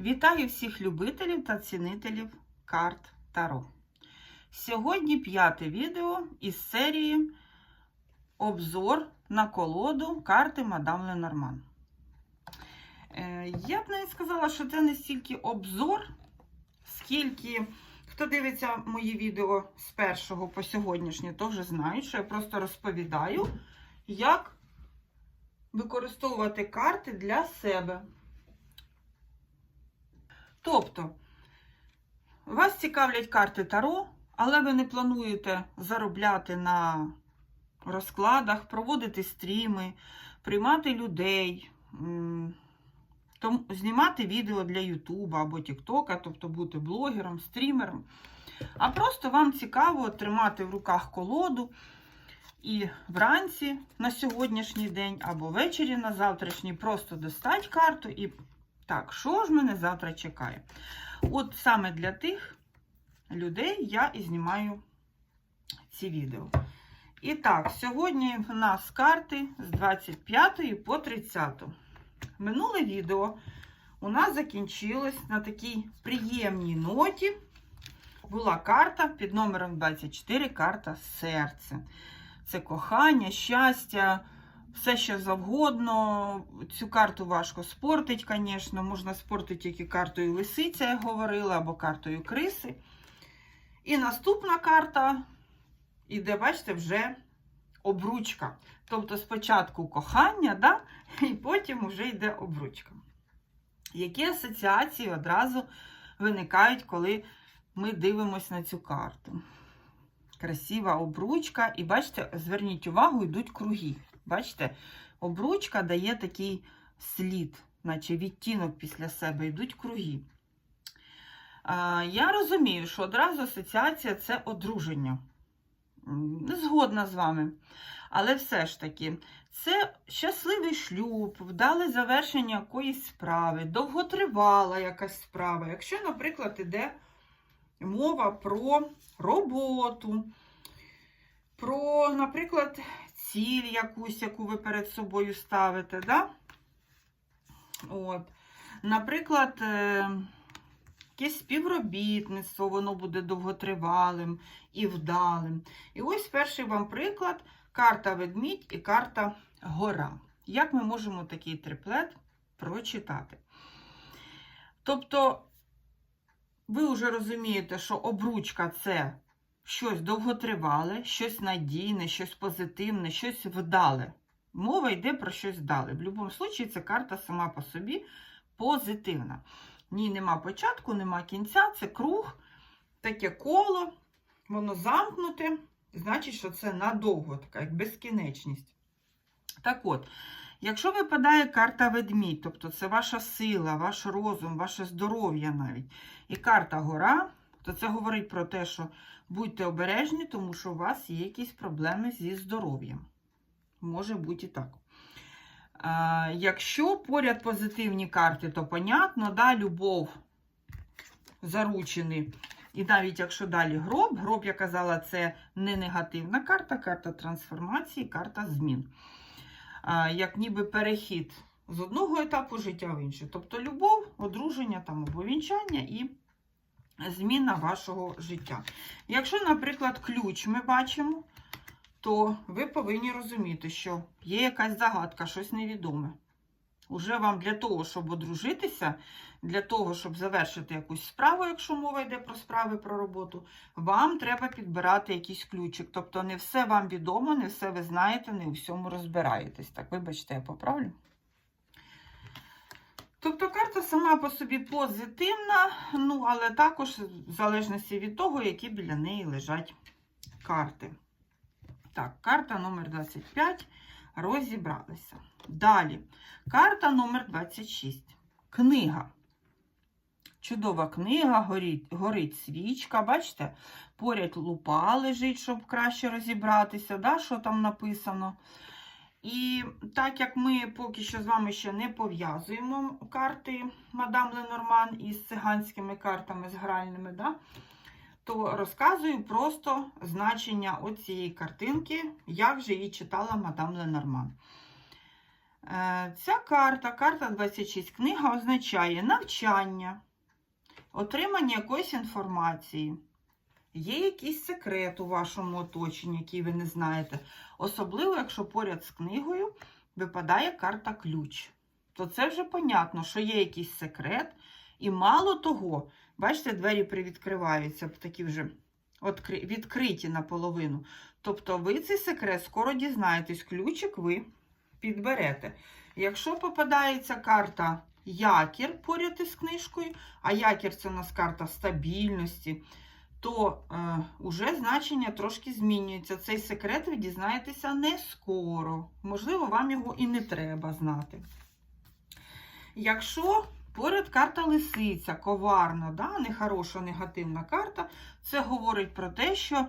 Вітаю всіх любителів та цінителів карт Таро. Сьогодні п'яте відео із серії Обзор на колоду карти Мадам Ленорман. Е, Я б навіть сказала, що це не стільки обзор, скільки хто дивиться мої відео з першого по сьогоднішнє, то вже знають, що я просто розповідаю, як використовувати карти для себе. Тобто, вас цікавлять карти Таро, але ви не плануєте заробляти на розкладах, проводити стріми, приймати людей, знімати відео для Ютуба або Тіктока, тобто бути блогером, стрімером. А просто вам цікаво тримати в руках колоду і вранці на сьогоднішній день, або ввечері на завтрашній просто достать карту і так, що ж мене завтра чекає? От саме для тих людей я і знімаю ці відео. І так, сьогодні в нас карти з 25 по 30. Минуле відео у нас закінчилось на такій приємній ноті. Була карта під номером 24, карта серце. Це кохання, щастя, все що завгодно. Цю карту важко спортить, звісно. Можна спортити тільки картою лисиця, я говорила, або картою криси. І наступна карта іде, бачите, вже обручка. Тобто спочатку кохання, да? і потім вже йде обручка. Які асоціації одразу виникають, коли ми дивимося на цю карту? Красива обручка, і бачите, зверніть увагу, йдуть круги. Бачите, обручка дає такий слід, наче відтінок після себе йдуть круги. Я розумію, що одразу асоціація це одруження. Не згодна з вами. Але все ж таки, це щасливий шлюб, вдале завершення якоїсь справи, довготривала якась справа. Якщо, наприклад, іде мова про роботу, про, наприклад, ціль якусь, яку ви перед собою ставите, да? От. Наприклад, е, якесь співробітництво, воно буде довготривалим і вдалим. І ось перший вам приклад: карта ведмідь і карта гора. Як ми можемо такий триплет прочитати? Тобто, ви вже розумієте, що обручка це щось довготривале, щось надійне, щось позитивне, щось вдале. Мова йде про щось вдале. В будь-якому випадку, ця карта сама по собі позитивна. В ній нема початку, нема кінця, це круг, таке коло, воно замкнуте, значить, що це надовго, така як безкінечність. Так от, якщо випадає карта ведмідь, тобто це ваша сила, ваш розум, ваше здоров'я навіть, і карта гора, то це говорить про те, що будьте обережні, тому що у вас є якісь проблеми зі здоров'ям. Може бути і так. А, якщо поряд позитивні карти, то понятно, да, любов, заручений. І навіть якщо далі гроб, гроб, я казала, це не негативна карта, карта трансформації, карта змін. А, як ніби перехід з одного етапу життя в інший. Тобто любов, одруження там, або і зміна вашого життя. Якщо, наприклад, ключ ми бачимо, то ви повинні розуміти, що є якась загадка, щось невідоме. Уже вам для того, щоб одружитися, для того, щоб завершити якусь справу, якщо мова йде про справи, про роботу, вам треба підбирати якийсь ключик. Тобто не все вам відомо, не все ви знаєте, не у всьому розбираєтесь. Так, вибачте, я поправлю. Тобто карта сама по собі позитивна, ну, але також в залежності від того, які біля неї лежать карти. Так, карта номер 25 розібралися. Далі, карта номер 26. Книга. Чудова книга, горить, горить свічка. Бачите, поряд лупа лежить, щоб краще розібратися, да, що там написано. І так як ми поки що з вами ще не пов'язуємо карти Мадам Ленорман із циганськими картами з гральними, да, то розказую просто значення оцієї картинки, як же її читала мадам Ленорман. Е, Ця карта, карта 26, книга означає навчання, отримання якоїсь інформації. Є якийсь секрет у вашому оточенні, який ви не знаєте. Особливо, якщо поряд з книгою випадає карта ключ. То це вже понятно, що є якийсь секрет. І мало того, бачите, двері привідкриваються, такі вже відкриті наполовину. Тобто ви цей секрет скоро дізнаєтесь, ключик ви підберете. Якщо попадається карта якір поряд із книжкою, а якір це у нас карта стабільності, то е, уже значення трошки змінюється. Цей секрет ви дізнаєтеся не скоро. Можливо, вам його і не треба знати. Якщо поряд карта лисиця, коварна, да, нехороша, негативна карта, це говорить про те, що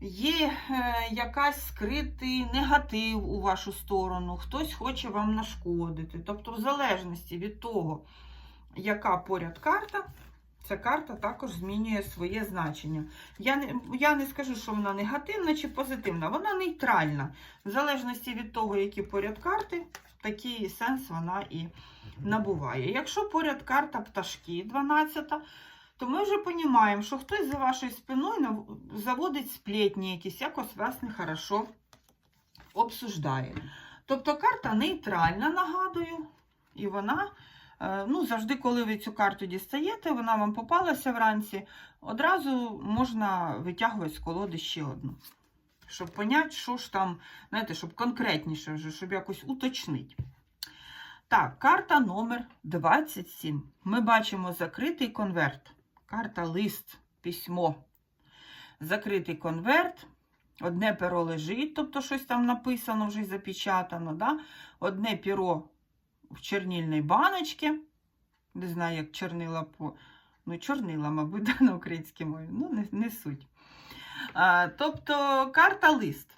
є е, якась скритий негатив у вашу сторону, хтось хоче вам нашкодити. Тобто, в залежності від того, яка поряд карта, ця карта також змінює своє значення. Я не, я не скажу, що вона негативна чи позитивна, вона нейтральна. В залежності від того, які поряд карти, такий сенс вона і набуває. Якщо поряд карта пташки 12, то ми вже розуміємо, що хтось за вашою спиною заводить сплетні якісь, якось вас нехорошо обсуждає. Тобто карта нейтральна, нагадую, і вона, ну, завжди, коли ви цю карту дістаєте, вона вам попалася вранці, одразу можна витягувати з колоди ще одну. Щоб поняти, що ж там, знаєте, щоб конкретніше вже, щоб якось уточнити. Так, карта номер 27. Ми бачимо закритий конверт. Карта лист, письмо. Закритий конверт. Одне перо лежить, тобто щось там написано, вже запечатано. Да? Одне перо в чернільній баночці. Не знаю, як чорнила по. Ну, чорнила, мабуть, да, на українській мові. Ну, не, не суть. А, тобто карта лист.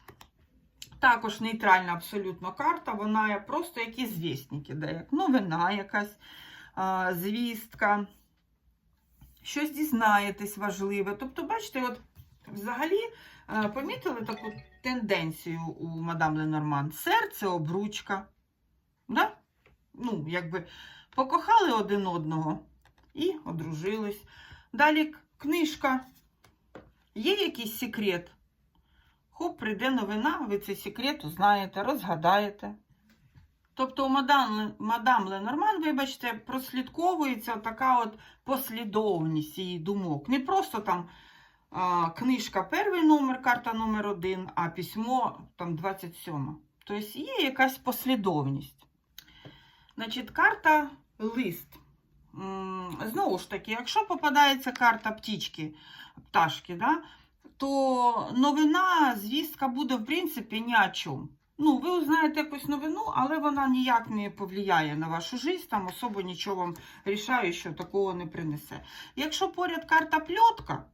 Також нейтральна абсолютно карта, вона просто якісь звісники, де як новина якась а, звістка, щось дізнаєтесь важливе. Тобто, бачите, от взагалі помітили таку тенденцію у мадам Ленорман? Серце, обручка. Ну, якби покохали один одного і одружились. Далі книжка. Є якийсь секрет? Хоп, прийде новина, ви цей секрет узнаєте, розгадаєте. Тобто у мадам, мадам Ленорман, вибачте, прослідковується така от послідовність її думок. Не просто там а, книжка перший номер, карта номер один, а письмо там 27. Тобто є якась послідовність. Значить, карта лист. Знову ж таки, якщо попадається карта птічки, пташки, да, то новина, звістка буде, в принципі, ні о чому. Ну, ви узнаєте якусь новину, але вона ніяк не повлияє на вашу життя, там особо нічого вам рішаючого такого не принесе. Якщо поряд карта пльотка,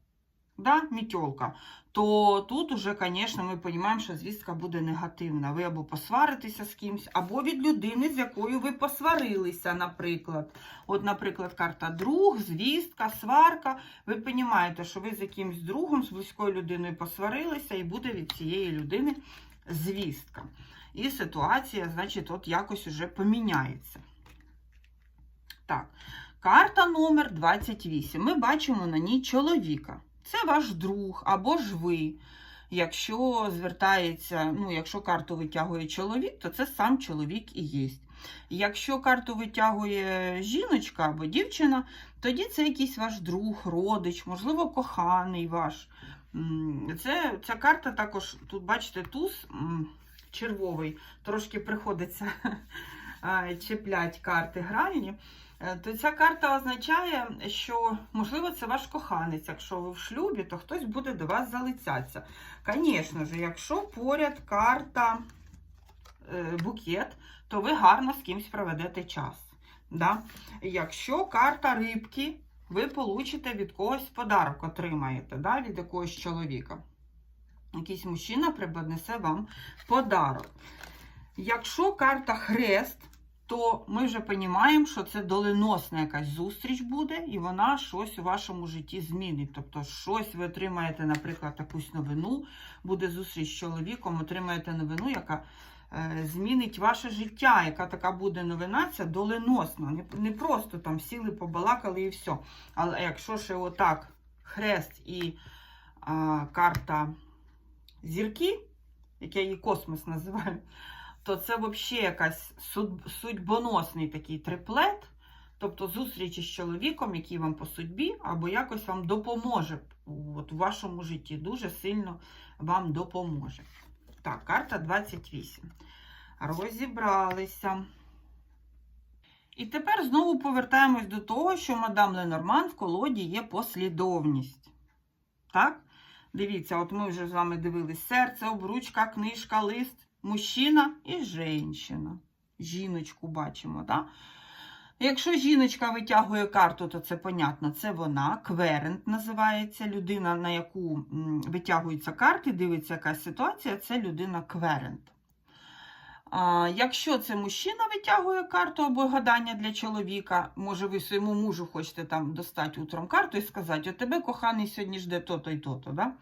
да, мітьолка, то тут уже, звісно, ми розуміємо, що звістка буде негативна. Ви або посваритеся з кимось, або від людини, з якою ви посварилися, наприклад. От, наприклад, карта друг, звістка, сварка. Ви розумієте, що ви з якимсь другом, з близькою людиною посварилися, і буде від цієї людини звістка. І ситуація, значить, от якось уже поміняється. Так, карта номер 28. Ми бачимо на ній чоловіка. Це ваш друг або ж ви. Якщо звертається, ну, якщо карту витягує чоловік, то це сам чоловік і є. Якщо карту витягує жіночка або дівчина, тоді це якийсь ваш друг, родич, можливо, коханий ваш. Це, ця карта також, тут, бачите, туз червовий, трошки приходиться чіплять карти гральні. Е, То ця карта означає, що, можливо, це ваш коханець. Якщо ви в шлюбі, то хтось буде до вас залицятися. Звісно ж, якщо поряд карта е, букет, то ви гарно з кимось проведете час. Да? Якщо карта рибки, ви получите від когось подарок, отримаєте да? від якогось чоловіка. Якийсь мужчина преподнесе вам подарок. Якщо карта хрест, то ми вже розуміємо, що це доленосна якась зустріч буде, і вона щось у вашому житті змінить. Тобто, щось ви отримаєте, наприклад, якусь новину, буде зустріч з чоловіком, отримаєте новину, яка е, змінить ваше життя, яка така буде новина, ця доленосна. Не, не просто там сіли, побалакали і все. Але якщо ще отак хрест і а, карта зірки, як я її космос називаю, то це взагалі якась суд- судьбоносний такий триплет. Тобто зустріч із чоловіком, який вам по судьбі, або якось вам допоможе от, у вашому житті. Дуже сильно вам допоможе. Так, карта 28. Розібралися. І тепер знову повертаємось до того, що мадам Ленорман в колоді є послідовність. Так? Дивіться, от ми вже з вами дивились серце, обручка, книжка, лист, мужчина і жінка. Жіночку бачимо, так? Якщо жіночка витягує карту, то це понятно, це вона. Кверент називається людина, на яку витягуються карти, дивиться якась ситуація, це людина кверент. А, якщо це мужчина витягує карту або гадання для чоловіка, може ви своєму мужу хочете там достати утром карту і сказати, от тебе коханий сьогодні жде то-то і то-то, да?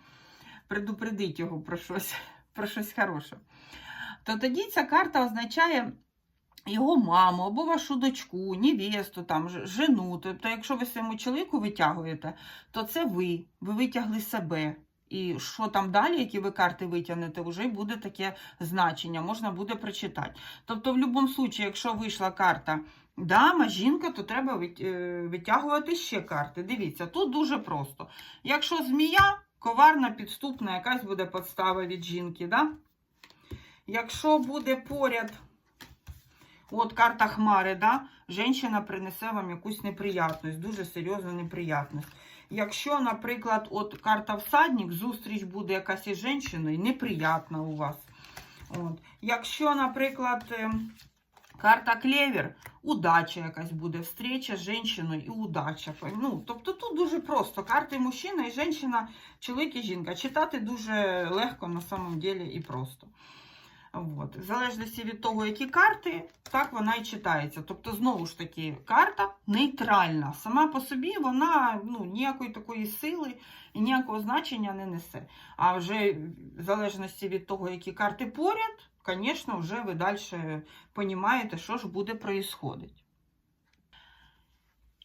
предупредить його про щось, про щось хороше. То тоді ця карта означає його маму або вашу дочку, невесту, там, жену. Тобто, якщо ви своєму чоловіку витягуєте, то це ви. Ви витягли себе. І що там далі, які ви карти витягнете, вже буде таке значення, можна буде прочитати. Тобто, в будь-якому випадку, якщо вийшла карта дама, жінка, то треба е, витягувати ще карти. Дивіться, тут дуже просто. Якщо змія, коварна, підступна, якась буде подстава від жінки. Да? Якщо буде поряд От карта Хмари, да? Женщина принесе вам якусь неприятність, дуже серйозну неприятність. Якщо, наприклад, от карта всадник, зустріч буде якась із жінкою, неприятна у вас. От. Якщо, наприклад, ем, карта клевер, удача якась буде, встреча з жінкою і удача. Ну, тобто тут дуже просто. Карти мужчина і жінка, чоловік і жінка. Читати дуже легко на самом деле і просто. От. В залежності від того, які карти, так вона і читається. Тобто, знову ж таки, карта нейтральна. Сама по собі вона ну, ніякої такої сили і ніякого значення не несе. А вже в залежності від того, які карти поряд, звісно, вже ви далі розумієте, що ж буде происходить.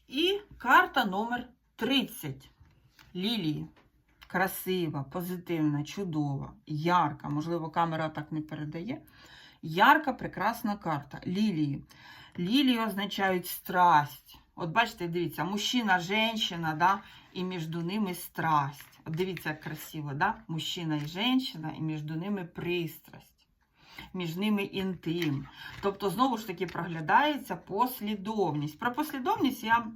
І карта номер 30. Лілії красива, позитивна, чудова, ярка, можливо, камера так не передає. Ярка, прекрасна карта. Лілії. Лілії означають страсть. От бачите, дивіться, мужчина, жінка, да, і між ними страсть. От дивіться, як красиво, да? мужчина і жінка, і між ними пристрасть. Між ними інтим. Тобто, знову ж таки, проглядається послідовність. Про послідовність я,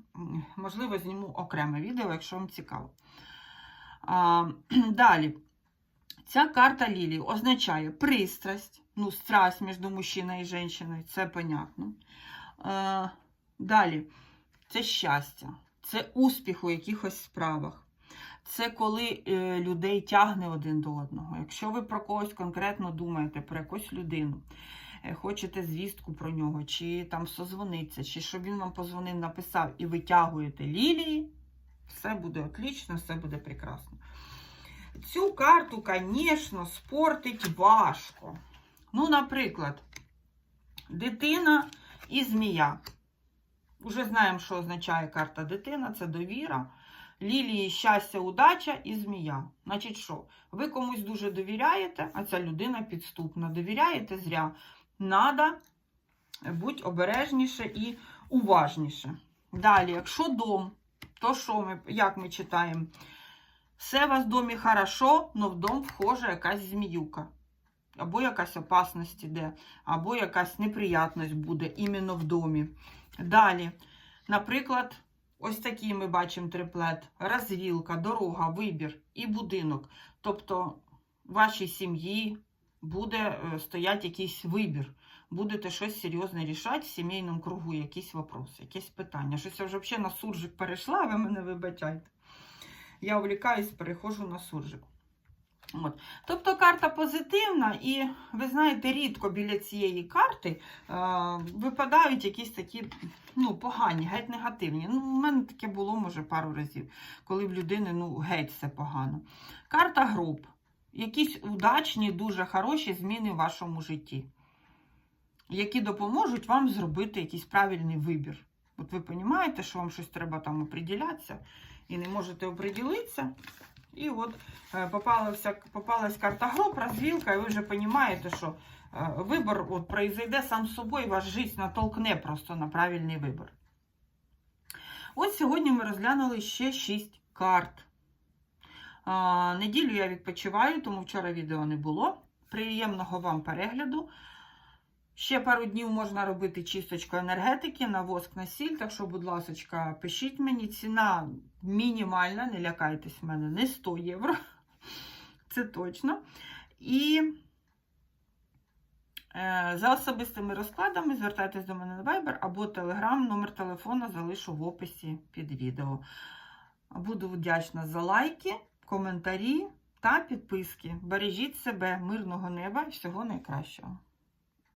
можливо, зніму окреме відео, якщо вам цікаво. А, далі. Ця карта Лілії означає пристрасть, ну, страсть між мужчиною і жінкою, це понятно. А, далі, це щастя, це успіх у якихось справах. Це коли е, людей тягне один до одного. Якщо ви про когось конкретно думаєте, про якусь людину, е, хочете звістку про нього, чи там созвониться, чи щоб він вам позвонив, написав і витягуєте лілії, все буде отлично, все буде прекрасно. Цю карту, звісно, спортить важко. Ну, наприклад, дитина і змія. Уже знаємо, що означає карта дитина, це довіра. Лілії, щастя, удача і змія. Значить, що? Ви комусь дуже довіряєте, а ця людина підступна. Довіряєте зря. Надо бути обережніше і уважніше. Далі, якщо дом, то що ми, як ми читаємо? Все у вас в домі хорошо, но в дом вхоже якась зміюка. Або якась опасність іде, або якась неприятність буде іменно в домі. Далі, наприклад, ось такий ми бачимо триплет: розвілка, дорога, вибір і будинок. Тобто, в вашій сім'ї буде е, стояти якийсь вибір. Будете щось серйозне рішати в сімейному кругу, якісь вопроси, якісь питання. Щось я вже взагалі на суржик перейшла, ви мене вибачайте. Я увлікаюсь, переходжу на суржик. От. Тобто карта позитивна, і ви знаєте, рідко біля цієї карти е, випадають якісь такі ну, погані, геть негативні. Ну, У мене таке було, може, пару разів, коли в людини ну, геть все погано. Карта груп. Якісь удачні, дуже хороші зміни в вашому житті. які допоможуть вам зробити якийсь правильний вибір. От ви розумієте, що вам щось треба там оприділятися, і не можете оприділитися. І от е, попалася, попалась карта гроб, розвілка, і ви вже розумієте, що е, вибір от, произойде сам собою, ваш життя натолкне просто на правильний вибір. Ось сьогодні ми розглянули ще 6 карт. Неділю я відпочиваю, тому вчора відео не було. Приємного вам перегляду. Ще пару днів можна робити чисточку енергетики на воск на сіль, так що, будь ласка, пишіть мені. Ціна мінімальна, не лякайтесь в мене, не 100 євро. Це точно. І е, за особистими розкладами звертайтесь до мене на Viber або Telegram. Номер телефона залишу в описі під відео. Буду вдячна за лайки, коментарі та підписки. Бережіть себе, мирного неба і всього найкращого.